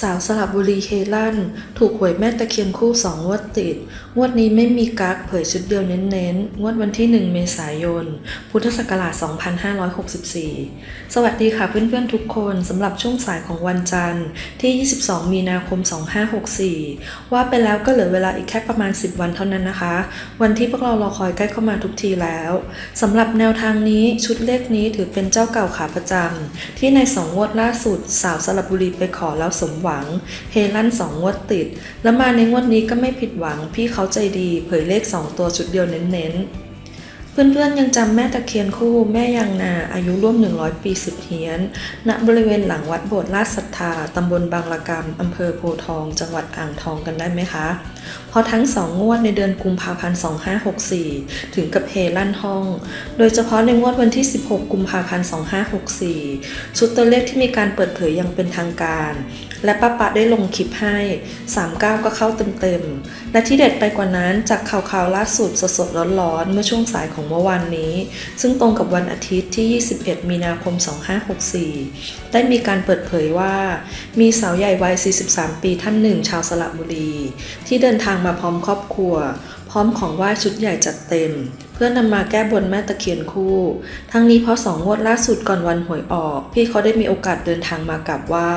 สาวสระบุรีเฮลั่น ถูกหวยแม่ตะเคียนคู่สองงวดติด งวดนี้ไม่มีกักเผยชุดเดียวเน้นๆ งวดวันที่ 1 เมษายน พุทธศักราช 2564 สวัสดีค่ะเพื่อนๆทุกคนสำหรับช่วงสายของวันจันทร์ที่ 22 มีนาคม 2564 ว่าไปแล้วก็เหลือเวลาอีกแค่ประมาณ 10 วันเท่านั้นนะคะ วันที่พวกเรารอคอยใกล้เข้ามาทุกทีแล้วสำหรับแนวทางนี้ชุดเลขนี้ถือเป็นเจ้าเก่าขาประจำที่ในสองงวดล่าสุดสาวสระบุรีไปขอแล้วสมหวัง เฮลั่นสองงวดติด แล้วมาในงวดนี้ก็ไม่ผิดหวัง พี่เขาใจดี เผยเลข 2 ตัวชุดเดียวเน้นๆ เพื่อนๆยังจำแม่ตะเคียนคู่แม่ยางนาอายุร่วม 100 ปีสุดเฮียน ณบริเวณหลังวัดโบสถ์ราชศรัทธาตำบลบางละกำอำเภอโพทอง จังหวัดอ่างทองกันได้ไหมคะพอทั้งสองงวดในเดือนกุมภาพันธ์ 2564 ถึงกับเฮลั่นห้อง โดยเฉพาะในงวดวันที่ 16 กุมภาพันธ์ 2564 ชุดตัวเลขที่มีการเปิดเผยอย่างเป็นทางการ และป้าปะได้ลงคลิปให้ 39 ก็เข้าเต็มๆและที่เด็ดไปกว่านั้นจากข่าวข่าวๆล่าสุดสดๆร้อนๆ เมื่อช่วงสายของเมื่อวานนี้ ซึ่งตรงกับวันอาทิตย์ที่ 21 มีนาคม 2564 ได้มีการเปิดเผยว่า มีสาวใหญ่วัย 43 ปีท่านหนึ่งชาวสระบุรี ที่เดินทางมาพร้อมครอบครัว พร้อมของไหว้ชุดใหญ่จัดเต็ม เพื่อนำมาแก้บนแม่ตะเคียนคู่ ทั้งนี้เพราะสองงวดล่าสุดก่อนวันหวยออก พี่เขาได้มีโอกาสเดินทางมากราบไหว้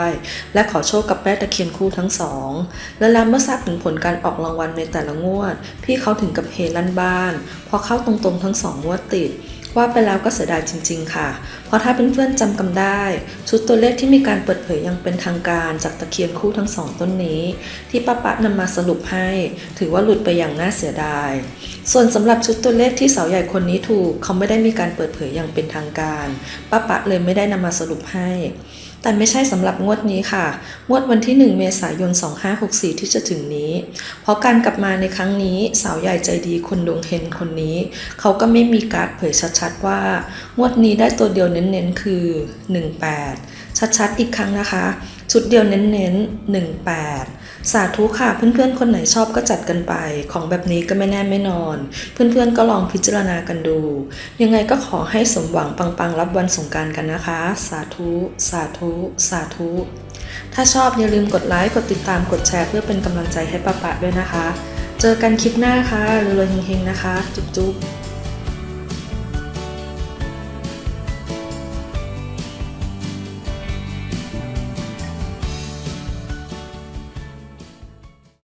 และขอโชคกับแม่ตะเคียนคู่ทั้งสอง และแล้วเมื่อทราบถึงผลการออกรางวัลในแต่ละงวด พี่เขาถึงกับเฮลั่นบ้าน พอเข้าตรงๆทั้งสองงวดติด ว่าไปแล้วก็เสียดายจริง ๆ ค่ะ เพราะถ้าเป็นเพื่อนๆจำกันได้ ชุดตัวเลขที่มีการเปิดเผยยังเป็นทางการจากตะเคียนคู่ทั้งสองต้นนี้ ที่ป้าปะนำมาสรุปให้ ถือว่าหลุดไปอย่างน่าเสียดาย ส่วนสำหรับชุดตัวเลขที่สาวใหญ่คนนี้ถูก เขาไม่ได้มีการเปิดเผยอย่างเป็นทางการป้าปะเลยไม่ได้นำมาสรุปให้ แต่ไม่ใช่สำหรับงวดนี้ค่ะ งวดวันที่ 1 เมษายน 2564 ที่จะถึงนี้ เพราะการกลับมาในครั้งนี้สาวใหญ่ใจดีคนดวงเฮงคนนี้ เขาก็ไม่มีการเผยชัดๆว่า งวดนี้ได้ตัวเดียวเน้นๆคือ 18 ชัดๆอีกครั้งนะคะ ชุดเดียวเน้นๆ 18 สาธุค่ะเพื่อนๆ คนไหนชอบก็จัดกันไป ของแบบนี้ก็ไม่แน่ไม่นอน เพื่อนๆ ก็ลองพิจารณากันดู ยังไงก็ขอให้สมหวังปังๆ รับวันสงการกันนะคะ สาธุ สาธุ สาธุ ถ้าชอบอย่าลืมกดไลค์กดติดตามกดแชร์เพื่อเป็นกำลังใจให้ป้าปะด้วยนะคะ เจอกันคลิปหน้าค่ะรวยๆเฮงๆนะคะ จุ๊บๆ